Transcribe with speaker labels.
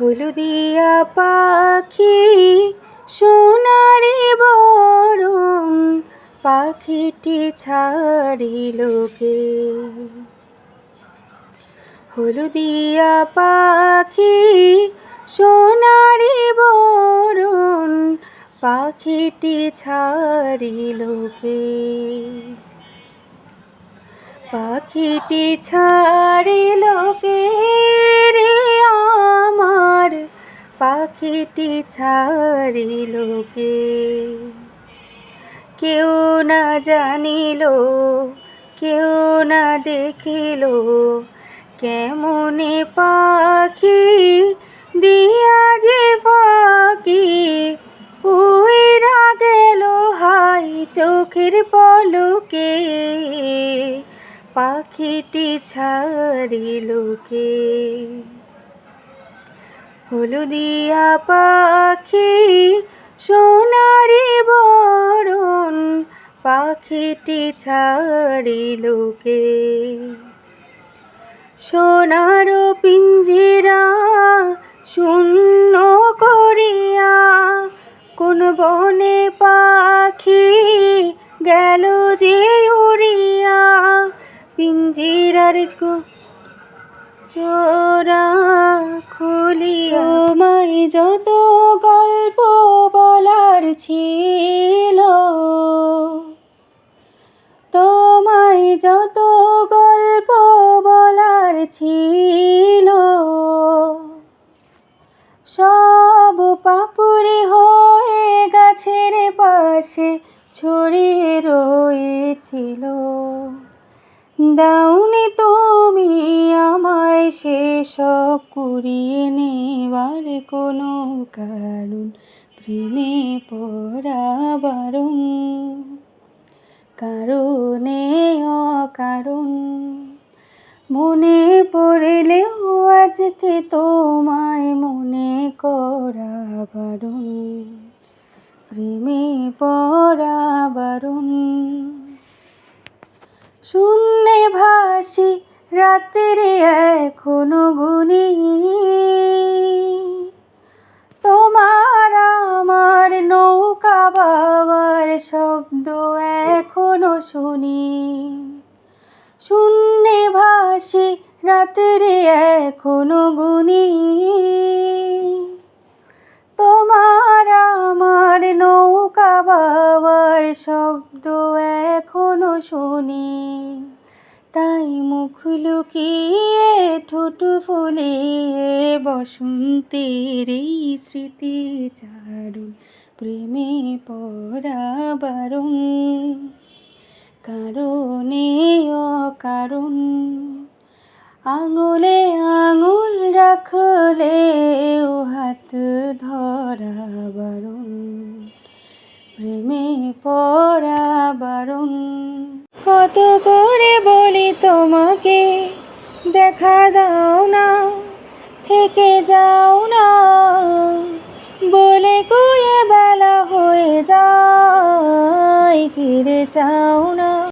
Speaker 1: হলুদিয়া পাখি, সোনারি বরণ পাখিটি ছাড়িল কে? হলুদিয়া পাখি, সোনারি বরণ পাখিটি ছাড়িল কে? পাখিটি ছাড়িল পাখিটি ছাড়িল কে কেউ না জানিল, কেউ না দেখিল, কেমনে পাখি দিয়া যে পাখি উইরা গেল হাই চোখের পলকে, পাখিটি ছাড়িল কে হলুদিয়া পাখি, সোনারি বরণ, পাখিটি ছাড়িল কে সোনার পিঞ্জিরা শূন্য করিয়া, কোন বনে পাখি গেল যে উড়িয়া। পিঞ্জিরার চোরা মাই যত গল্প বলার ছিল, তোমায় যত গল্প বলার ছিল, সব পাপড়ি হয়ে গাছের পাশে ছড়িয়ে রয়েছিল। দাউনি আমায় সেসব কুড়িয়ে নেবার কোনো কারণ প্রেমে পড়া বারণ কারণে অকারণ। মনে পড়লেও আজকে তোমায় মনে করা বারণ প্রেমে পড়া বারণ শূন্যে ভাসি রাত্রে এখনও গুনি। তোমার আমার নৌকা বাবার শব্দ এখনও শুনি। শূন্যে ভাসি, রাত্রে এখনও গুনি। তোমার আমার নৌকা বাবার শব্দ এখনও শুনি। তাই মুখ লুকিয়ে ঠোঁট ফুলিয়ে বসন্তের এই স্মৃতি চারণ প্রেমে পড়া বারণ কারণে অকারণ, আঙুলে আঙুল রাখলে ও হাত ধরা বারণ প্রেমে পড়া বারণ কত করে বলি তোমাকে? দেখা দাও না, থেকে যাও না। বলে কুয়ে বেলা হয়ে যায়, ফিরে যাও না।